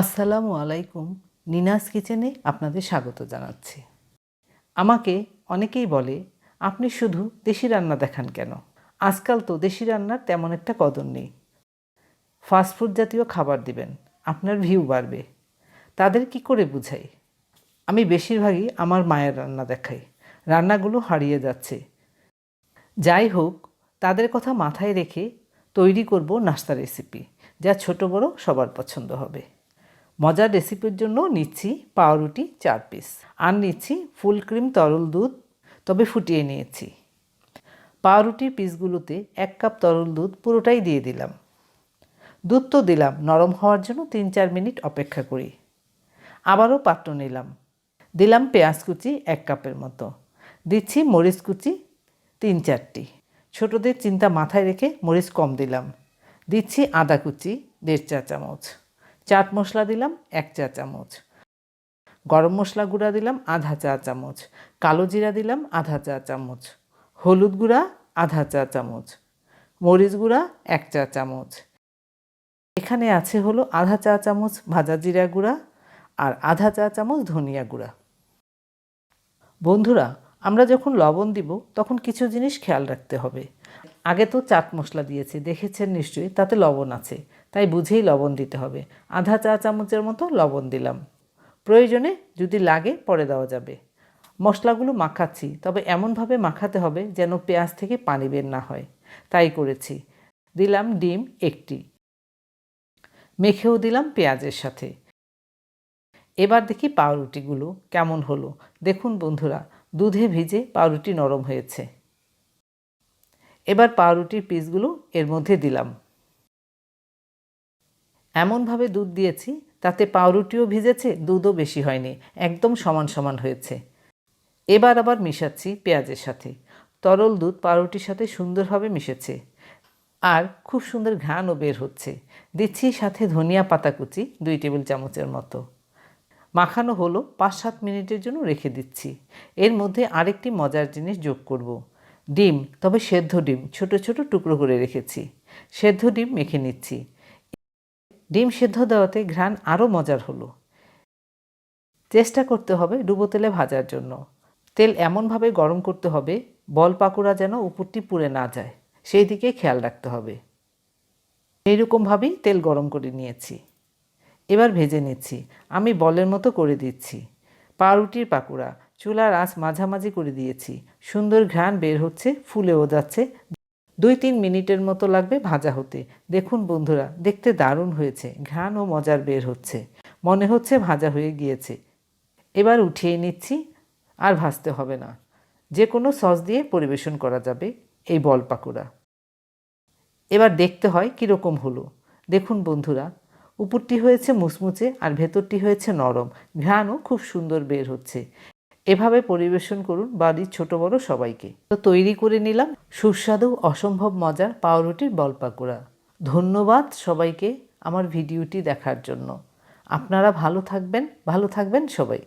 আসসালামু আলাইকুম। নিনাস কিচেনে আপনাদের স্বাগত জানাচ্ছি। আমাকে অনেকেই বলে, আপনি শুধু দেশি রান্না দেখান কেন? আজকাল তো দেশি রান্নার তেমন একটা কদর নেই। ফাস্টফুড জাতীয় খাবার দিবেন, আপনার ভিউ বাড়বে। তাদের কি করে বুঝাই? আমি বেশিরভাগই আমার মায়ের রান্না দেখাই। রান্নাগুলো হারিয়ে যাচ্ছে। যাই হোক, তাদের কথা মাথায় রেখে তৈরি করব নাস্তা রেসিপি যা ছোট বড় সবার পছন্দ হবে। মজার রেসিপির জন্য নিচ্ছি পাউরুটি চার পিস। আর নিচ্ছি ফুল ক্রিম তরল দুধ, তবে ফুটিয়ে নিয়েছি। পাউরুটির পিসগুলোতে এক কাপ তরল দুধ পুরোটাই দিয়ে দিলাম। দুধ তো দিলাম, নরম হওয়ার জন্য তিন চার মিনিট অপেক্ষা করি। আবারও পাত্র নিলাম। দিলাম পেঁয়াজ কুচি এক কাপের মতো। দিচ্ছি মরিচ কুচি তিন চারটি। ছোটদের চিন্তা মাথায় রেখে মরিচ কম দিলাম। দিচ্ছি আদা কুচি দেড় চা চামচ। চাট মশলা দিলাম, এক চা চামচ। গরম মশলা গুঁড়া দিলাম, আধা চা চামচ। কালো জিরা দিলাম, আধা চা চামচ। হলুদ গুঁড়া, আধা চা চামচ। মরিচ গুঁড়া, এক চা চামচ। এখানে আছে হলো আধা চা চামচ ভাজা জিরা গুঁড়া আর আধা চা চামচ ধনিয়া গুঁড়া। বন্ধুরা, আমরা যখন লবণ দিব, তখন কিছু জিনিস খেয়াল রাখতে হবে। আগে তো চাট মশলা দিয়েছি, দেখেছেন নিশ্চয়ই, তাতে লবণ আছে। তাই বুঝেই লবণ দিতে হবে। আধা চা চামচের মতো লবণ দিলাম। প্রয়োজনে যদি লাগে পরে দেওয়া যাবে। মশলাগুলো মাখাচ্ছি, তবে এমনভাবে মাখাতে হবে যেন পেঁয়াজ থেকে পানি বের না হয়। তাই করেছি। দিলাম ডিম একটি। মেখেও দিলাম পেঁয়াজের সাথে। এবার দেখি পাউরুটিগুলো কেমন হলো। দেখুন বন্ধুরা, দুধে ভিজে পাউরুটি নরম হয়েছে। এবার পাউরুটির পিসগুলো এর মধ্যে দিলাম। এমনভাবে দুধ দিয়েছি, তাতে পাউরুটিও ভিজেছে, দুধও বেশি হয়নি, একদম সমান সমান হয়েছে। এবার আবার মিশাচ্ছি পেঁয়াজের সাথে। তরল দুধ পাউরুটির সাথে সুন্দরভাবে মিশেছে। আর খুব সুন্দর ঘ্রাণও বের হচ্ছে। দিচ্ছি সাথে ধনিয়া পাতা কুচি দুই টেবিল চামচের মতো। মাখানো হলো পাঁচ সাত মিনিটের জন্য রেখে দিচ্ছি। এর মধ্যে আরেকটি মজার জিনিস যোগ করব। ডিম, তবে সেদ্ধ ডিম, ছোট ছোট টুকরো করে রেখেছি। সেদ্ধ ডিম মেখে নিচ্ছি। ডিম সেদ্ধ দেওয়াতে ঘ্রাণ আরও মজার হলো। চেষ্টা করতে হবে ডুবো তেলে ভাজার জন্য। তেল এমনভাবে গরম করতে হবে, বল পাকোড়া যেন উপরটি পুড়ে না যায়। সেই দিকে খেয়াল রাখতে হবে। এইরকমভাবেই তেল গরম করে নিয়েছি। এবার ভেজে নিচ্ছি। আমি বলের মতো করে দিচ্ছি। পাউরুটির পাকোড়া চুলার আঁচ মাঝামাঝি করে দিয়েছি। সুন্দর ঘ্রাণ বের হচ্ছে, ফুলেও যাচ্ছে। দুই তিন মিনিটের মতো লাগবে ভাজা হতে। দেখুন বন্ধুরা, দেখতে দারুণ হয়েছে, ঘ্রাণ ও মজার বের হচ্ছে। মনে হচ্ছে ভাজা হয়ে গিয়েছে। এবার উঠিয়ে নিচ্ছি, আর ভাজতে হবে না। যে কোনো সস দিয়ে পরিবেশন করা যাবে, এই বল পাকোড়া। এবার দেখতে হয় কীরকম হলো। দেখুন বন্ধুরা, উপরটি হয়েছে মুচমুচে আর ভেতরটি হয়েছে নরম। ঘ্রাণও খুব সুন্দর বের হচ্ছে। এভাবে পরিবেশন করুন বাড়ির ছোট বড় সবাইকে। তো তৈরি করে নিলাম সুস্বাদু, অসম্ভব মজার পাউরুটির বলপাকুড়া। ধন্যবাদ সবাইকে আমার ভিডিওটি দেখার জন্য। আপনারা ভালো থাকবেন ভালো থাকবেন সবাই।